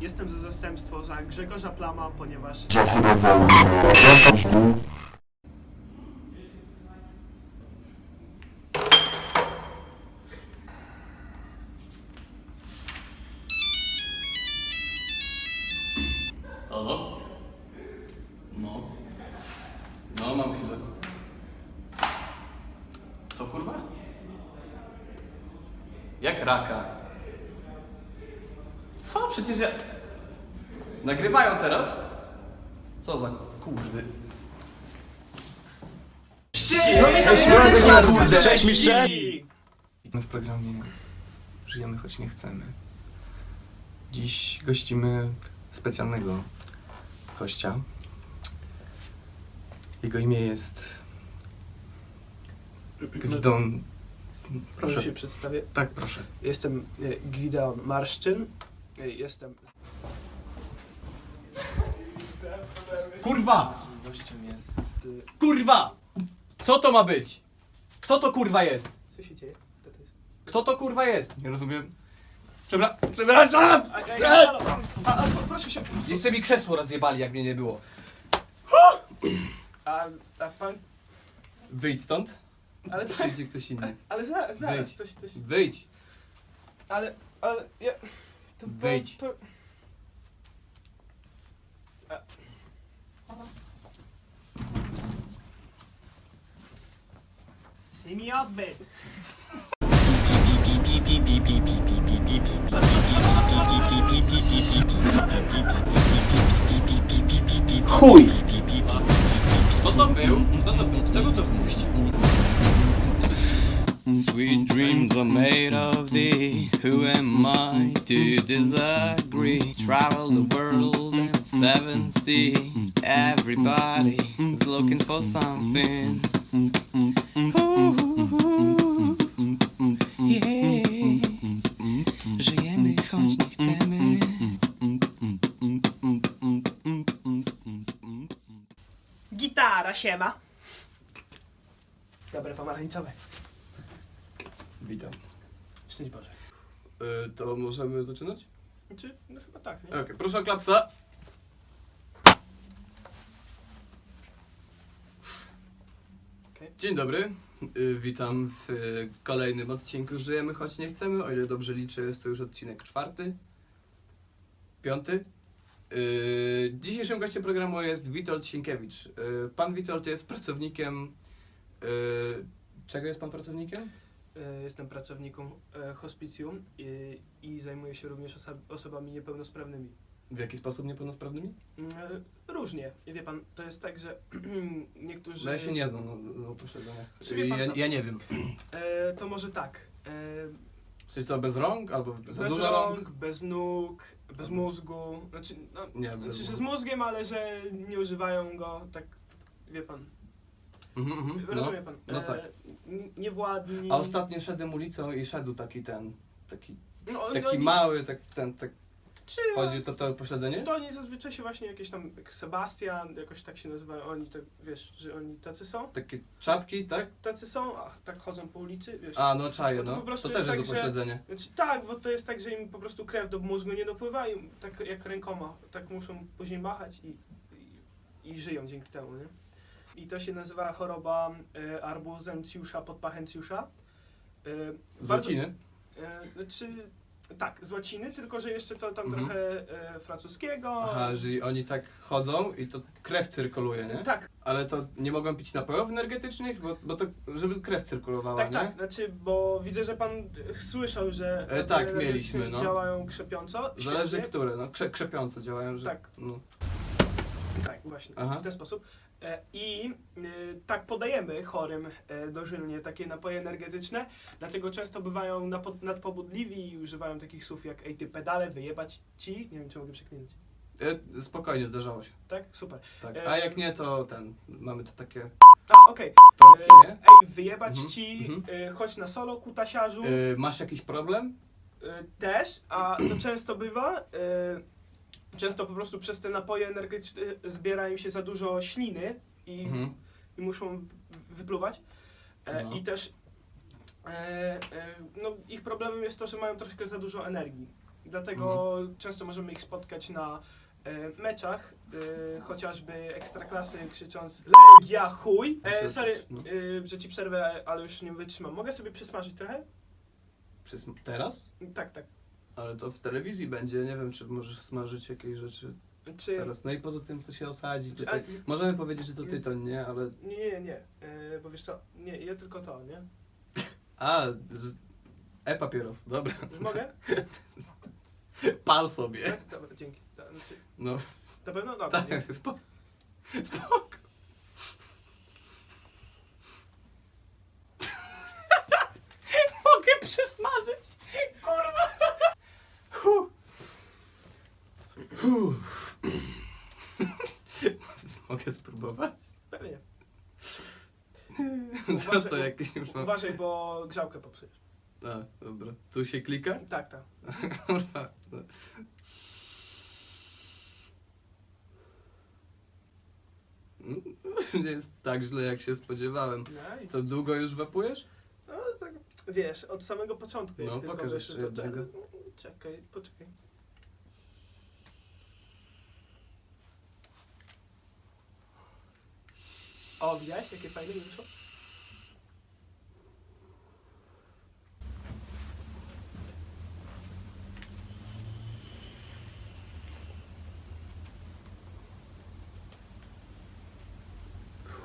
jestem za zastępstwo za Grzegorza Plama, ponieważ zachorował na raka mózgu. Halo? No. No, mam chwilę. Co kurwa? Jak raka? Co? Przecież ja... Nagrywają teraz? Co za kurwy? Cześć mistrze! Witamy w programie Żyjemy choć nie chcemy. Dziś gościmy specjalnego gościa. Jego imię jest Gwidon. Proszę Proszę. się przedstawię. Tak, proszę. Jestem e, Gwideon Marszczyn. E, Jestem... Kurwa! Gościem jest. e, Kurwa! Co to ma być? Kto to kurwa jest? Co się dzieje? Kto to jest? Kto to kurwa jest? Nie rozumiem. Przebra... Przepraszam! Ej, halo! A, a, proszę się... Jeszcze mi krzesło rozjebali, jak mnie nie było. A, a pan... Wyjdź stąd. Ale, Przyjdzie ktoś inny. ale za, zaraz, Wyjdź. coś, coś... Wyjdź. Ale, ale, ja... To było- Wyjdź. Po... A... See I to disagree? Travel the world and seven seas. Everybody's looking for something. Ooh, yeah. Żyjemy, choć nie chcemy. Gitara, siema. Dobre pomarańczowe. Witam. Szczęść Boże. Y, to możemy zaczynać? Czy? No chyba tak, nie? Okej, proszę o klapsa. Okej. Dzień dobry. Y, Witam w y, kolejnym odcinku Żyjemy choć nie chcemy. O ile dobrze liczę, jest to już odcinek czwarty. Piąty. Y, Dzisiejszym gościem programu jest Witold Sienkiewicz. Y, Pan Witold jest pracownikiem. y, Czego jest pan pracownikiem? E, Jestem pracownikiem hospicjum i, i zajmuję się również osobami niepełnosprawnymi. W jaki sposób niepełnosprawnymi? Mm, e, Różnie. Wie pan, to jest tak, że niektórzy... No ja się nie znam na, na posiedzeniach. Czy wie pan Ja, ja nie wiem. E, to może tak. W sensie co, bez rąk? Albo za bez dużo rąk, rąk? bez nóg, bez mózgu. Znaczy, no, Nie, bez znaczy że z mózgiem, ale że nie używają go tak, wie pan. Mhm, mhm, no. Rozumie pan. no tak. n- Niewładni. A ostatnio szedłem ulicą i szedł taki ten, taki, no, taki no, mały, tak, ten, tak, Czy, chodzi to to posiedzenie? To oni zazwyczaj się właśnie jakieś tam, jak Sebastian, jakoś tak się nazywają, oni tak, wiesz, że oni tacy są? Takie czapki, tak? Tacy są, a tak chodzą po ulicy, wiesz. A, no czaję, Bo to no. po To, prostu też jest jest tak, to że-. Znaczy, tak, bo to jest tak, że im po prostu krew do mózgu nie dopływa i tak jak rękoma, tak muszą później machać i, i, i żyją dzięki temu, nie? I to się nazywa choroba e, arbuzencjusza podpachencjusza. E, Z bardzo- łaciny? E, znaczy, tak, z łaciny, tylko że jeszcze to tam Mhm. trochę francuskiego. Aha, że oni tak chodzą i to krew cyrkuluje, nie? Tak, Ale to nie mogą pić napojów energetycznych, bo, bo to, żeby krew cyrkulowała, tak, nie? tak. Znaczy, bo widzę, że pan słyszał, że E, tak, mieliśmy, no. działają krzepiąco. Zależy świetnie. które, no krze, krzepiąco działają, że... Tak. No. Tak, właśnie, Aha. w ten sposób. E, I e, tak podajemy chorym e, dożylnie takie napoje energetyczne, dlatego często bywają nadpobudliwi i używają takich słów jak ej ty pedale, wyjebać ci. Nie wiem, czy mogę przeklinać. E, spokojnie, zdarzało się. Tak? Super. Tak. A jak nie, to ten, mamy to takie A, okej. trąbki, E, nie? Ej, wyjebać Mhm, ci, mhm. chodź na solo, kutasiarzu. E, masz jakiś problem? E, też, a to często bywa. e, Często po prostu przez te napoje energetyczne zbiera im się za dużo śliny i, Mhm. i muszą wypluwać. E, No. I też e, e, no, ich problemem jest to, że mają troszkę za dużo energii. Dlatego często możemy ich spotkać na e, meczach, e, chociażby ekstraklasy krzycząc Legia chuj. E, sorry, e, że ci przerwę, ale już nie wytrzymam. Mogę sobie przysmażyć trochę? Przysm- teraz? Tak, tak. Ale to w telewizji będzie, nie wiem, czy możesz smażyć jakieś rzeczy Czy... teraz. No i poza tym to się osadzi. czy Tutaj. a, Możemy powiedzieć, że to tytoń, nie? Ale... nie, nie, nie, e, bo wiesz co, nie, ja tylko to, nie? A, że... E-papieros, dobra. Mogę? Pal sobie. Tak? Dobra, dzięki. Da, Znaczy, No, na pewno? Dobra, tak, dzięki. spoko. Spoko. Mogę przysmażyć. Kurwa. Mogę spróbować? Pewnie. Co Uważaj, to u- jakieś już mam? Uważaj, bo grzałkę popsujesz. A, dobra. Tu się klika? Tak, tak. Kurwa. no. Mm, Nie jest tak źle, jak się spodziewałem. No, i Co, długo już wapujesz? No tak, wiesz, od samego początku. jak No, tylko pokaż jeszcze to- to- jednego. Czekaj, poczekaj. O, widziałeś, jakie fajne mi wyszło?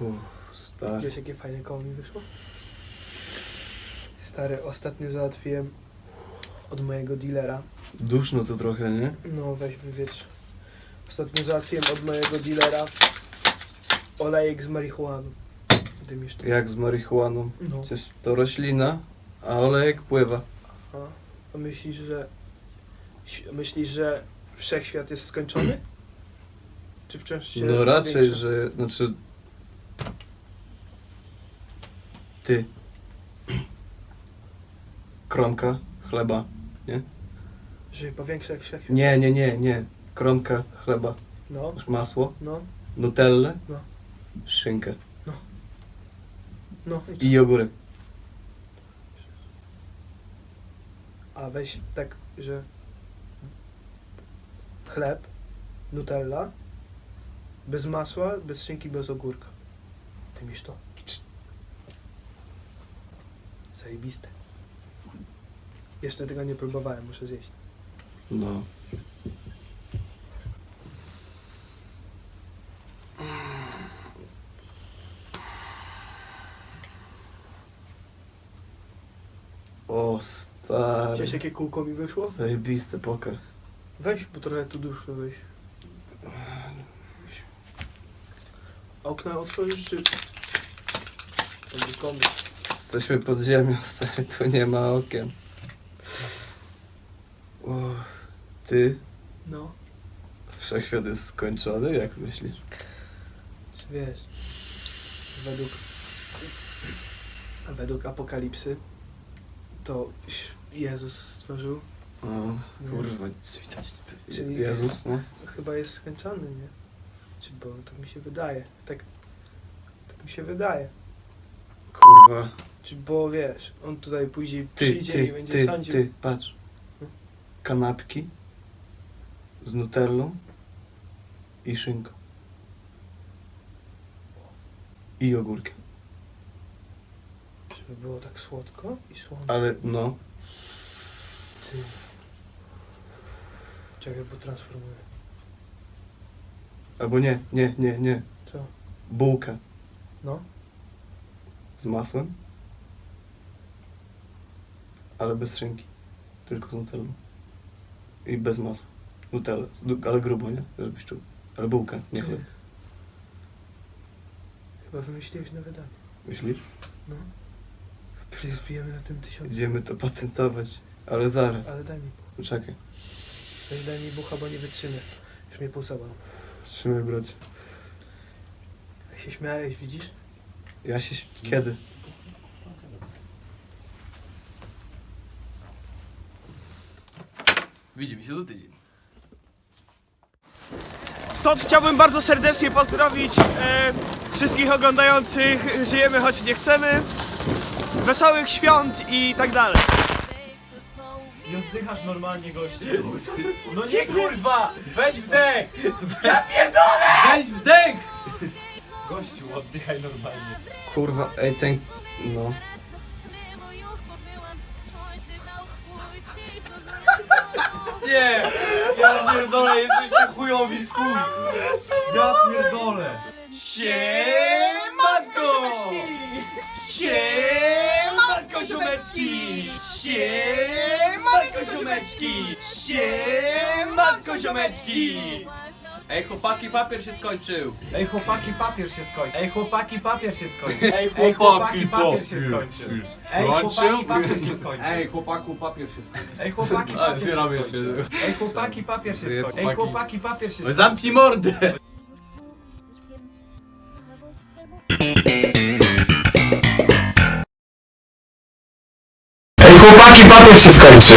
Uff, stary. Widziałeś, jakie fajne koło mi wyszło? Stary, ostatnio załatwiłem od mojego dealera. Duszno to trochę, nie? No, weź wywietrz. Ostatnio załatwiłem od mojego dealera olejek z marihuaną. Dymisz to. Jak z marihuaną. No. Przecież to roślina, a olejek pływa. A, a myślisz, że myślisz, że wszechświat jest skończony? Czy wciąż się No raczej, powiększa? że... Znaczy... Ty. Kromka chleba. Że się powiększa jak wszechświat? Nie, nie, nie, nie. Kromka chleba. No, Masz masło, no, nutellę, No. szynkę no. I co? i. A weź tak, że chleb, nutella, bez masła, bez szynki, bez ogórka. Ty misz to? Zajebiste. Jeszcze tego nie próbowałem, muszę zjeść. No. O stary. Widziałeś jakie kółko mi wyszło? Zajebisty poker. Weź, bo trochę tu duszno weź. Okna otworzysz czy... Będzie komiks. Jesteśmy pod ziemią, stary, tu nie ma okien. Uff, ty, No, wszechświat jest skończony, jak myślisz? czy wiesz, według... Według apokalipsy to Jezus stworzył, O, kurwa, nic widać. Czyli- Jezus, no. chyba jest skończony, nie? Czy bo tak mi się wydaje, tak, tak mi się wydaje. Kurwa. Czy bo wiesz, on tutaj później Ty, przyjdzie i ty, będzie ty, sądził. ty, patrz. Kanapki z nutellą i szynką. I ogórkiem. Żeby było tak słodko i słone. Ale no, Ty. Czekaj, bo transformuję. albo nie, nie, nie, nie. Co? Bułka No? z masłem, ale bez szynki. Tylko z nutellą. I bez masła. Nutella, ale grubo, nie? Żebyś czuł. Ale bułka, nie chleb. Chyba wymyśliłeś nowe danie. Myślisz? No. Czyli zbijemy na tym tysiąc. Idziemy to patentować. Ale zaraz. Ale daj mi. Poczekaj. Weź daj mi bucha, bo nie wytrzymę. Już mnie półsaba. Trzymaj, bracie. Jak się śmiałeś, widzisz? Ja się... Kiedy? Widzimy się za tydzień. Stąd chciałbym bardzo serdecznie pozdrowić e, wszystkich oglądających Żyjemy choć nie chcemy. Wesołych świąt i tak dalej. Nie oddychasz normalnie, gościu. No nie kurwa! Weź wdech! Ja pierdolę! Weź wdech! Gościu, oddychaj normalnie. Kurwa, ej, ten... No. Nie! Ja pierdolę, jesteście chujowi, chuj! Ja pierdolę! Siemanko! Siemanko ziomeczki! Siemanko ziomeczki! Siemanko ziomeczki! Ej, chłopaki, papier się skończył. Ej chłopaki, papier się skończył. Ej chłopaki, papier się skończył. Ej, Ej chłopaki, papier się skończył. Ej chłopaki, papier się skończył. Ej, chłopaku, papier się skończył. Ej chłopaki, papier się skończył. Ej chłopaki, papier się Ej, skończył. Ej chłopaki. chłopaki, papier się skończył. Zamknij mordę! Ej chłopaki, papier się skończył.